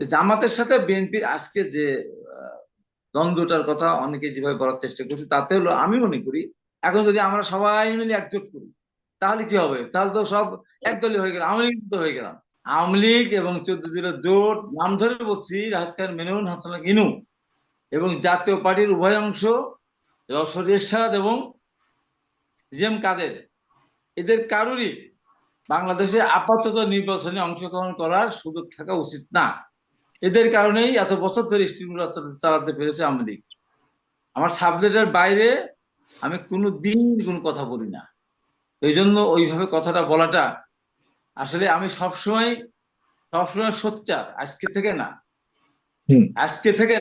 জামাতের সাথে বিএনপির আজকে যে দ্বন্দ্বটার কথা অনেকে যেভাবে বলার চেষ্টা করছে, তাতে হলো আমি মনে করি, এখন যদি আমরা সবাই মিলে একজোট করি, তাহলে কি হবে? তাহলে তো সব একদলীয় হয়ে গেল। আওয়ামী লীগ তো হয়ে গেলাম। আওয়ামী লীগ এবং চোদ্দ দিনের জোট, নাম ধরে বলছি, রাহাত খান, মেনুন, হাসান ইনু এবং জাতীয় পার্টির উভয় অংশ রসর এরশাদ এবং জেম কাদের। এদের কারোরই বাংলাদেশে আপাতত নির্বাচনে অংশগ্রহণ করার সুযোগ থাকা উচিত না। এদের কারণেই এত বছর ধরে স্টিম রাজনীতি চালাতে পেরেছে আওয়ামী লীগ। আমার সাবজেক্টের বাইরে আমি কোনো দিন কোনো কথা বলি না। এই জন্য ওইভাবে কথাটা বলাটা আসলে আমি সবসময় সবসময় সোচ্চার আজকে থেকে না। আজকে থেকে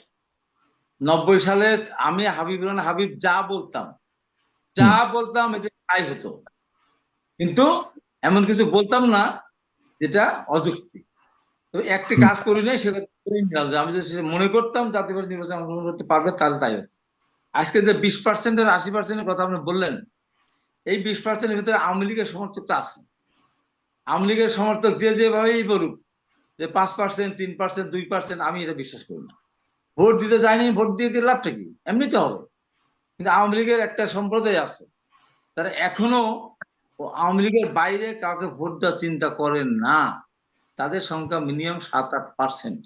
নব্বই সালে আমি হাবিব রহমান হাবিব যা বলতাম যা বলতাম এতে তাই হতো। কিন্তু এমন কিছু বলতাম না যেটা অযুক্তি তো একটি কাজ করি নাই সেটা যে আমি যদি মনে করতাম জাতীয় পার্টি নির্বাচনে অংশগ্রহণ করতে পারবে, তাহলে তাই হতো। আজকে যে বিশ পার্সেন্টের আশি পার্সেন্টের কথা আপনি বললেন, এই বিশ পার্সেন্টের ভিতরে আওয়ামী লীগের সমর্থক তো আছে। আওয়ামী লীগের সমর্থক যে যেভাবেই বলুক, যে পাঁচ পার্সেন্ট তিন পার্সেন্ট দুই পার্সেন্ট আমি এটা বিশ্বাস করি না। ভোট দিতে যায়নি ভোট দিয়ে দিয়ে লাভটা কি? এমনিতে হবে। কিন্তু আওয়ামী লীগের একটা সম্প্রদায় আছে, তারা এখনও আওয়ামী লীগের বাইরে কাউকে ভোট দেওয়ার চিন্তা করেন না। তাদের সংখ্যা মিনিমাম সাত আট পার্সেন্ট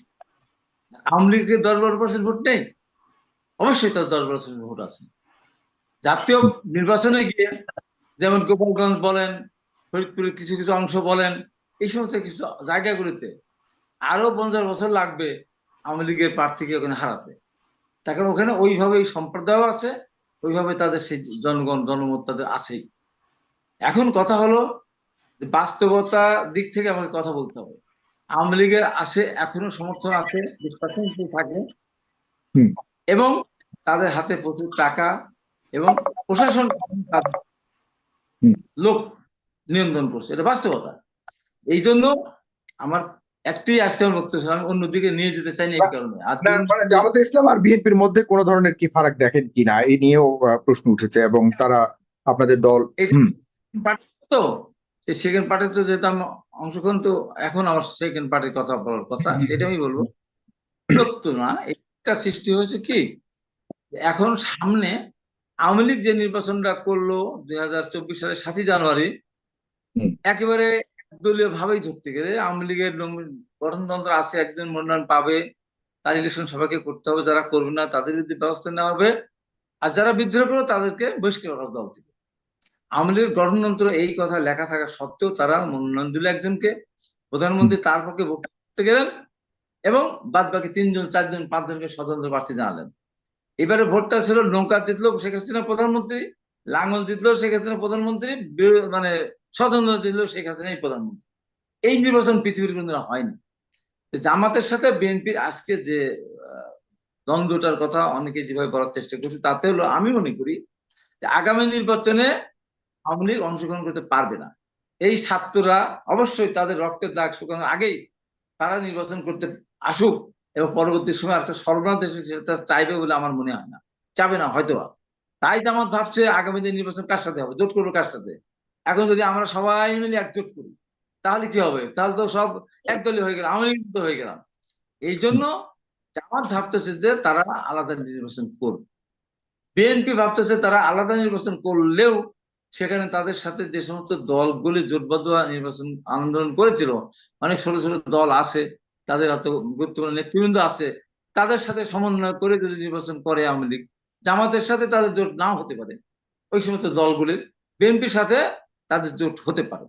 আওয়ামী লীগের দশ বারো পার্সেন্ট ভোট নেই? অবশ্যই তার দশ পার্সেন্ট ভোট আছে। জাতীয় নির্বাচনে গিয়ে যেমন গোপালগঞ্জ বলেন ফরিদপুরের কিছু কিছু অংশ বলেন, এই সমস্ত কিছু জায়গাগুলিতে আরও পঞ্চাশ বছর লাগবে আওয়ামী লীগের প্রার্থীকে ওখানে হারাতে। তার কারণ ওখানে ওইভাবে সম্প্রদায়ও আছে, ওইভাবে তাদের সেই জনগণ, জনমত তাদের আছেই। এখন কথা হলো বাস্তবতা দিক থেকে আমাকে কথা বলতে হবে। আওয়ামী লীগের আছে এখনও সমর্থন আছে বিশ পার্সেন্ট থাকে। এবং তাদের হাতে প্রচুর টাকা এবং প্রশাসন লোক নিয়ন্ত্রণ করছে। এটা বাস্তবতা। এই জন্য আমার একটি আজকে আমার বক্তব্য আমি অন্যদিকে নিয়ে যেতে চাই না এই কারণে মানে জামাতে ইসলাম আর বিএনপির মধ্যে কোনো ধরনের কি ফারাক দেখেন কিনা এই নিয়েও প্রশ্ন উঠেছে এবং তারা আপনাদের দল পার্টি তো এই সেকেন্ড পার্টিতে যেতাম অংশগ্রহণ তো এখন আমার সেকেন্ড পার্টির কথা বলার কথা সেটা আমি বলব। সত্য না একটা সৃষ্টি হয়েছে কি এখন সামনে আওয়ামী লীগ যে নির্বাচনটা করল দুই হাজার চব্বিশ সালের সাতই জানুয়ারি একেবারে দলীয় ভাবেই ধরতে গেলে আওয়ামী লীগের গঠনতন্ত্র আছে একজন মনোনয়ন পাবে তার ইলেকশন সবাইকে করতে হবে যারা করবে না তাদের বিরুদ্ধে ব্যবস্থা নেওয়া হবে আর যারা বিদ্রোহ করবে তাদেরকে বহিষ্কার করা দল থেকে আওয়ামী লীগের গঠনতন্ত্র এই কথা লেখা থাকা সত্ত্বেও তারা মনোনয়ন দিল একজনকে প্রধানমন্ত্রী তার পক্ষে বক্তব্য করতে গেলেন এবং বাদ বাকি তিনজন চারজন পাঁচজনকে স্বতন্ত্র প্রার্থী জানালেন। এবারে ভোটটা ছিল নৌকা জিতলো শেখ হাসিনা প্রধানমন্ত্রী লাঙ্গল জিতলো শেখ হাসিনা প্রধানমন্ত্রী মানে স্বতন্ত্র জিতলো শেখ হাসিনাই প্রধানমন্ত্রী। এই নির্বাচন পৃথিবীর কোনো হয়নি। জামাতের সাথে বিএনপির আজকে যে দ্বন্দ্বটার কথা অনেকে যেভাবে বলার চেষ্টা করছে তাতে হলো আমি মনে করি আগামী নির্বাচনে আওয়ামী লীগ অংশগ্রহণ করতে পারবে না। এই ছাত্ররা অবশ্যই তাদের রক্তের দাগ শুকানোর আগেই তারা নির্বাচন করতে আসুক এবং পরবর্তী সময় একটা সর্বনাশ দেশে সেটা চাইবে বলে আমার মনে হয় না। চাবে না, হয়তো। তাই জামাত ভাবছে আগামী দিন নির্বাচন কার সাথে হবে? জোট করব কার সাথে? এখন যদি আমরা সবাই মিলে একজোট করি, তাহলে কি হবে? তাহলে তো সব একদলীয় হয়ে গেল। আওয়ামী লীগ হয়ে গেলাম। এই জন্য জামাত ভাবতেছে যে তারা আলাদা নির্বাচন করবে। বিএনপি ভাবতেছে তারা আলাদা নির্বাচন করলেও সেখানে তাদের সাথে যে সমস্ত দলগুলি জোটবদ্ধ নির্বাচন আন্দোলন করেছিল, অনেক ছোট ছোট দল আছে, তাদের এত গুরুত্বপূর্ণ নেতৃবৃন্দ আছে, তাদের সাথে সমন্বয় করে যদি নির্বাচন করে আওয়ামী লীগ, জামাতের সাথে তাদের জোট নাও হতে পারে। ওই সমস্ত দলগুলির বিএনপির সাথে তাদের জোট হতে পারে।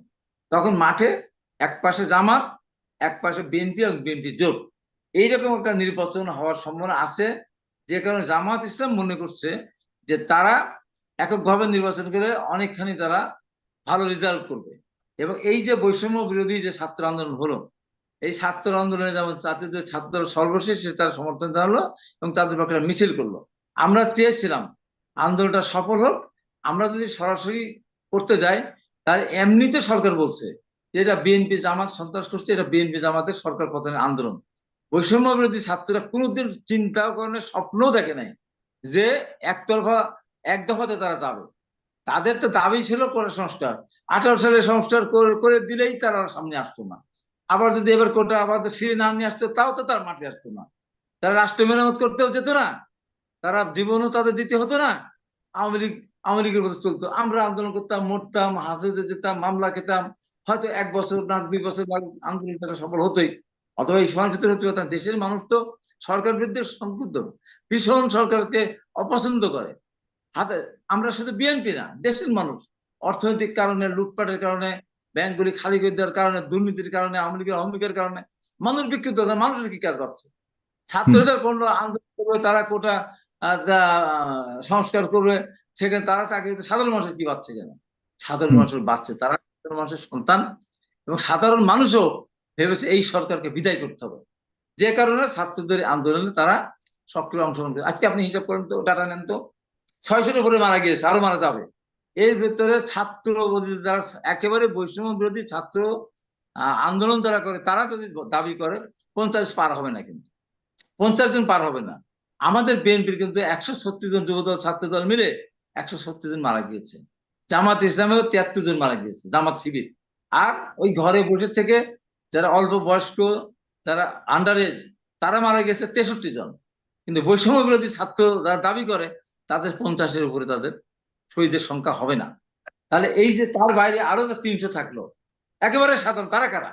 তখন মাঠে এক পাশে জামাত, এক পাশে বিএনপি এবং বিএনপি জোট। এইরকম একটা নির্বাচন হওয়ার সম্ভাবনা আছে, যে কারণে জামাত ইসলাম মনে করছে যে তারা এককভাবে নির্বাচন করে অনেকখানি তারা ভালো রেজাল্ট করবে। এবং এই যে বৈষম্য বিরোধী যে ছাত্র আন্দোলন হলো, এই ছাত্র আন্দোলনে যেমন ছাত্রদের ছাত্র সর্বশেষ তারা সমর্থন জানালো এবং তাদের পক্ষে মিছিল করল। আমরা চেয়েছিলাম আন্দোলনটা সফল হোক, আমরা যদি সরাসরি করতে যাই তাহলে এমনিতে সরকার বলছে যে এটা বিএনপি জামাত সন্ত্রাস করছে, এটা বিএনপি জামাতের সরকার পতনের আন্দোলন। বৈষম্য বিরোধী ছাত্ররা কোনোদিন চিন্তা করে স্বপ্নও দেখে নাই যে একতরফা এক দফাতে তারা যাবে। তাদের তো দাবি ছিল করে সংস্কার। আঠারো সালে সংস্কার করে দিলেই তারা সামনে আসতো না। আবার যদি এবার কোটা আবার ফিরে না নিয়ে আসতো, তাও তো তার মাঠে আসতো না। তারা রাষ্ট্র মেরামত করতেও যেত না। তারা জীবনও তাদের দিতে হতো না। আওয়ামী লীগ, আওয়ামী লীগের কথা চলতো। আমরা আন্দোলন করতাম, মরতাম হাজতে যেতাম, মামলা খেতাম। হয়তো এক বছর না দুই বছর আন্দোলন তারা সফল হতোই। অথবা এই সময়ের ভিতরে হতে পারতাম দেশের মানুষ তো সরকার বিরুদ্ধে সংক্ষুব্ধ ভীষণ সরকারকে অপছন্দ করে। হাতে আমরা শুধু বিএনপি না দেশের মানুষ। অর্থনৈতিক কারণে লুটপাটের কারণে ব্যাংকগুলি খালি করে দেওয়ার কারণে দুর্নীতির কারণে আওয়ামী লীগের অহমিকের কারণে মানুষ বিক্ষিপ্ত মানুষের কি কাজ করছে? ছাত্রদের কোন আন্দোলন করবে তারা কোটা সংস্কার করবে সেখানে তারা চাকরি করতে সাধারণ মানুষের কি বাচ্চা কেন সাধারণ মানুষের বাচ্চা তারা সাধারণ মানুষের সন্তান এবং সাধারণ মানুষও ভেবেছে এই সরকারকে বিদায় করতে হবে। যে কারণে ছাত্রদের আন্দোলনে তারা সক্রিয় অংশগ্রহণ করে। আজকে আপনি হিসাব করেন তো ডাটা নেন তো? ছয়শোর উপরে মারা গিয়েছে, আরও মারা যাবে। এর ভেতরে ছাত্র যারা, একেবারে বৈষম্য বিরোধী ছাত্র আন্দোলন যারা করে, তারা যদি দাবি করে, পঞ্চাশ পার হবে না কিন্তু। পঞ্চাশ জন পার হবে না। আমাদের বিএনপির কিন্তু একশো সত্তর জন যুবদল, ছাত্র দল মিলে একশো সত্তর জন মারা গিয়েছে। জামাত ইসলামেও তিয়াত্তর জন মারা গিয়েছে, জামাত শিবির। আর ওই ঘরে বসে থেকে যারা অল্প বয়স্ক, যারা আন্ডার এজ তারা মারা গেছে তেষট্টি জন। কিন্তু বৈষম্য বিরোধী ছাত্র যারা দাবি করে তাদের পঞ্চাশের উপরে তাদের শহীদের সংখ্যা হবে না। তাহলে এই যে তার বাইরে আরও যে তিনশো থাকল একেবারে সাধারণ তারা কারা?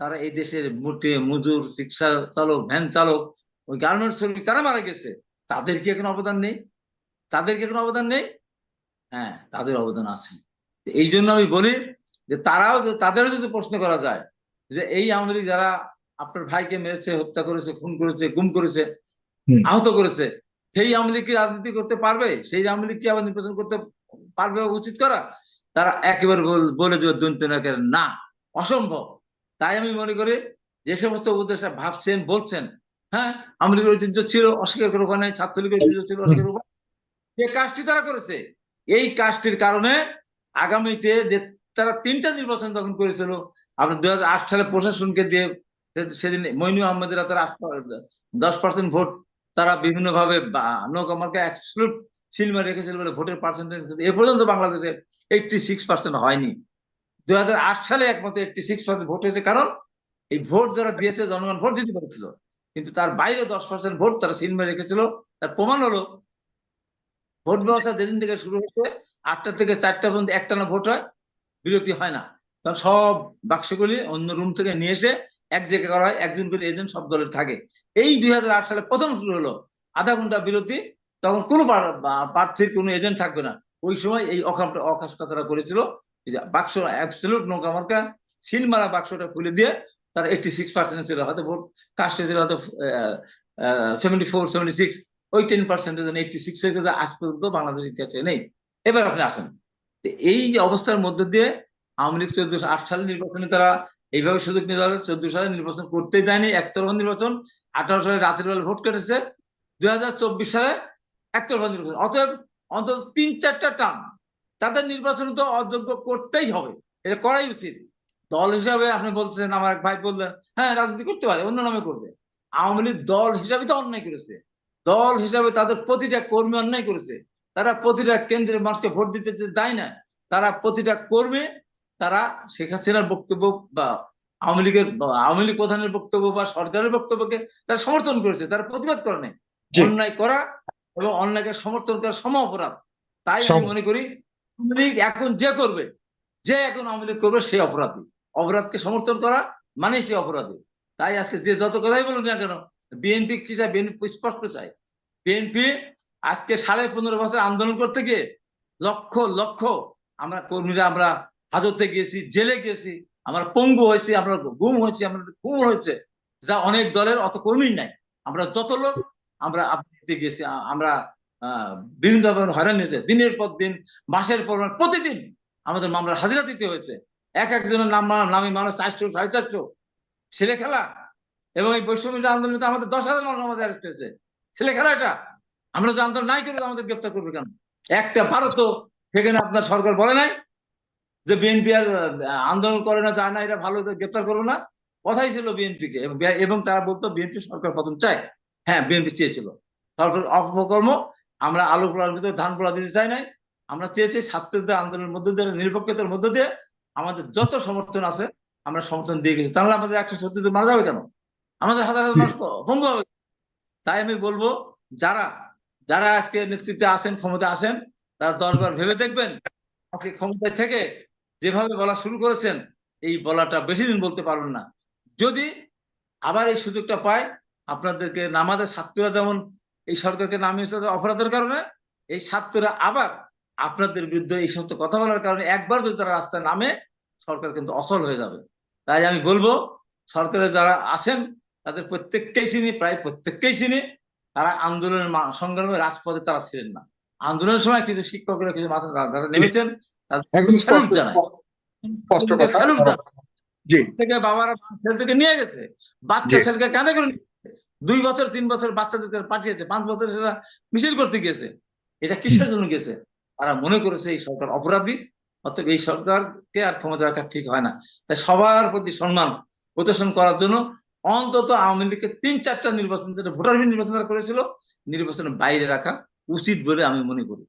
তারা এই দেশের মুটে মজুর রিক্সা চালক ভ্যান চালক ওই গার্মেন্টস শ্রমিক তারা মারা গেছে? তাদের কি এখন অবদান নেই? তাদের কি এখন অবদান নেই? হ্যাঁ তাদের অবদান আছে। এই জন্য আমি বলি যে তারাও যে তাদেরও যদি প্রশ্ন করা যায় যে এই আওয়ামী যারা আপনার ভাইকে মেরেছে হত্যা করেছে খুন করেছে গুম করেছে আহত করেছে সেই আওয়ামী লীগ কি রাজনীতি করতে পারবে? সেই আওয়ামী লীগ কি আবার নির্বাচন করতে পারবে উচিত করা? তারা একেবারে বলে দৈন্ত নায়কের না। অসম্ভব। তাই আমি মনে করি যে সমস্ত উপদেষ্টা ভাবছেন, বলছেন হ্যাঁ আওয়ামী লীগের ঐতিহ্য ছিল, অস্বীকার করে ওখানে ছাত্রলীগের ঐতিহ্য ছিল, অস্বীকার করে যে কাজটি তারা করেছে, এই কাজটির কারণে আগামীতে যে তারা তিনটা নির্বাচন তখন করেছিল, আপনার দু হাজার আট সালে প্রশাসনকে দিয়ে, সেদিন মইনু আহমেদের তারা দশ পার্সেন্ট ভোট তারা বিভিন্ন ভাবে মার্কা অ্যাবসলুট সিলমা রেখেছিল বলে ভোটের পার্সেন্টেজ এ পর্যন্ত বাংলাদেশে এইটটি সিক্স পার্সেন্ট হয়নি দুই সালে একমাত্র এইটটি সিক্স পার্সেন্ট ভোট হয়েছে। কারণ এই ভোট যারা দিয়েছে, জনগণ ভোট দিতে পেরেছিল। কিন্তু তার বাইরে দশ পার্সেন্ট ভোট তারা সিলমা রেখেছিল। তার প্রমাণ হলো, ভোট ব্যবস্থা যেদিন থেকে শুরু হচ্ছে আটটা থেকে চারটা পর্যন্ত একটানা ভোট হয়, বিরতি হয় না। তখন সব বাক্সগুলি অন্য রুম থেকে নিয়ে এসে এক জায়গায় করা হয়, একজন করে এজেন্ট সব দলের থাকে। এই দুই হাজার আট সালে প্রথম শুরু হলো আধা ঘণ্টা বিরতি, তখন কোনো প্রার্থীর কোনো এজেন্ট থাকবে না। ওই সময় এই অকামটা অকাশটা তারা করেছিল বাক্স অ্যাবসলিউট নৌকা মার্কা সিল মারা বাক্সটা খুলে দিয়ে তার এইটটি সিক্স পার্সেন্ট ছিল হয়তো ভোট কাস্ট ছিল হয়তো সেভেন্টি ফোর সেভেন্টি সিক্স ওই টেন পার্সেন্টেজ এইটটি সিক্স আজ পর্যন্ত বাংলাদেশ ইতিহাসে নেই এবার আপনি আসেন। এই যে অবস্থার মধ্য দিয়ে আওয়ামী লীগ চোদ্দশো আট সালে নির্বাচনে তারা এইভাবে সুযোগ নিতে পারে চোদ্দ সালে নির্বাচন করতেই দেয়নি, একতরফা নির্বাচন, আঠারো সালে রাতের বেলা ভোট কেটেছে, দুই হাজার চব্বিশ সালে একতরফা নির্বাচন। অতএব অন্তত তিন চারটা টান তাদের নির্বাচন তো অযোগ্য করতেই হবে, এটা করাই উচিত। দল হিসাবে আপনি বলছেন, আমার এক ভাই বললেন হ্যাঁ রাজনীতি করতে পারে, অন্য নামে করবে। আওয়ামী লীগ দল হিসাবে তো অন্যায় করেছে। দল হিসাবে তাদের প্রতিটা কর্মী অন্যায় করেছে। তারা প্রতিটা কেন্দ্রের মানুষকে ভোট দিতে দেয় না। তারা প্রতিটা কর্মী তারা শেখ হাসিনার বক্তব্য বা আওয়ামী লীগের আওয়ামী লীগ প্রধানের বক্তব্য বা সরকারের বক্তব্যকে তারা সমর্থন করেছে তারা প্রতিবাদ করে নাই। অন্যায় করা এবং অন্যায়কে সমর্থন করা সম অপরাধ। তাই আমি মনে করি আওয়ামী লীগ এখন যে করবে যে এখন আওয়ামী লীগ করবে সে অপরাধী। অপরাধকে সমর্থন করা মানে সে অপরাধী। তাই আজকে যে যত কথাই বলুন না কেন বিএনপি কি চায়? বিএনপি স্পষ্ট চায়। বিএনপি আজকে সাড়ে পনেরো বছর আন্দোলন করতে গিয়ে লক্ষ লক্ষ আমরা কর্মীরা আমরা হাজতে গিয়েছি জেলে গিয়েছি আমরা পঙ্গু হয়েছি, আমরা গুম হয়েছি আমাদের খুন হয়েছে, যা অনেক দলের অত কর্মী নাই। আমরা যত লোক, আমরা আপনিতে গেছি আমরা বিভিন্ন হয়রানি হয়েছে। দিনের পর দিন, মাসের পর প্রতিদিন আমাদের মামলার হাজিরা দিতে হয়েছে। এক একজনের নাম নামে মানুষ চারশো, সাড়ে চারশো। ছেলে খেলা। এবং এই বৈষম্য আন্দোলনে আমাদের দশ হাজার মানুষ আমাদের অ্যারেস্ট হয়েছে। ছেলে খেলা এটা। আমরা যে আন্দোলন নাই করে আমাদের গ্রেপ্তার করবে কেন? একটা ভারত সেখানে আপনার সরকার বলে নাই। যে বিএনপি আর আন্দোলন করে না যায় না এটা ভালো গ্রেপ্তার করব না। কথাই ছিল বিএনপি কে। এবং তারা বলতো বিএনপি সরকার পতন চায় হ্যাঁ বিএনপি চেয়েছিল। সরকার অপকর্ম, আমরা আলু পোড়ার ভিতরে ধান পোড়া দিতে চাই নাই। আমরা চেয়েছি ছাত্রদের আন্দোলনের মধ্য দিয়ে, নিরপেক্ষতার মধ্য দিয়ে আমাদের যত সমর্থন আছে, আমরা সমর্থন দিয়ে গেছি। তাহলে আমাদের একশো সত্তর মারা যাবে কেন? আমাদের হাজার হাজার মানুষ ভঙ্গ হবে। তাই আমি বলব, যারা যারা আজকে নেতৃত্বে আসেন ক্ষমতা আসেন তারা দরবার ভেবে দেখবেন, আজকে ক্ষমতায় থেকে যেভাবে বলা শুরু করেছেন এই বলাটা বেশি দিন বলতে পারবেন না। যদি আবার এই সুযোগটা পায় আপনাদেরকে নামাদের ছাত্ররা যেমন এই সরকারকে নামিয়েছে অপরাধের কারণে এই ছাত্ররা আবার আপনাদের বিরুদ্ধে এই সমস্ত কথা বলার কারণে একবার যদি তারা রাস্তায় নামে সরকার কিন্তু অচল হয়ে যাবে। তাই আমি বলব সরকারে যারা আছেন তাদের প্রত্যেককেই চিনি প্রায় প্রত্যেককেই চিনি। তারা আন্দোলনের সংগ্রামে রাজপথে তারা ছিলেন না। আন্দোলনের সময় কিছু শিক্ষকরা কিছু মাথা নেমেছেন। একদম স্পষ্ট স্পষ্ট কথা। জি। থেকে বাবারা ছেলে থেকে নিয়ে গেছে। বাচ্চা জি। কাঁধে করে দুই বছর তিন বছর বাচ্চাদেরকে পাঠিয়েছে। পাঁচ বছর সেটা মিছিল করতে গিয়েছে। এটা কিসের জন্য গেছে তারা মনে করেছে এই সরকার অপরাধী অতএব এই সরকারকে আর ক্ষমতা রাখা ঠিক হয় না। তাই সবার প্রতি সম্মান প্রদর্শন করার জন্য অন্তত আওয়ামী লীগকে তিন চারটা নির্বাচন যেটা ভোটারবিহীন নির্বাচন তারা করেছিল নির্বাচনের বাইরে রাখা উচিত বলে আমি মনে করি।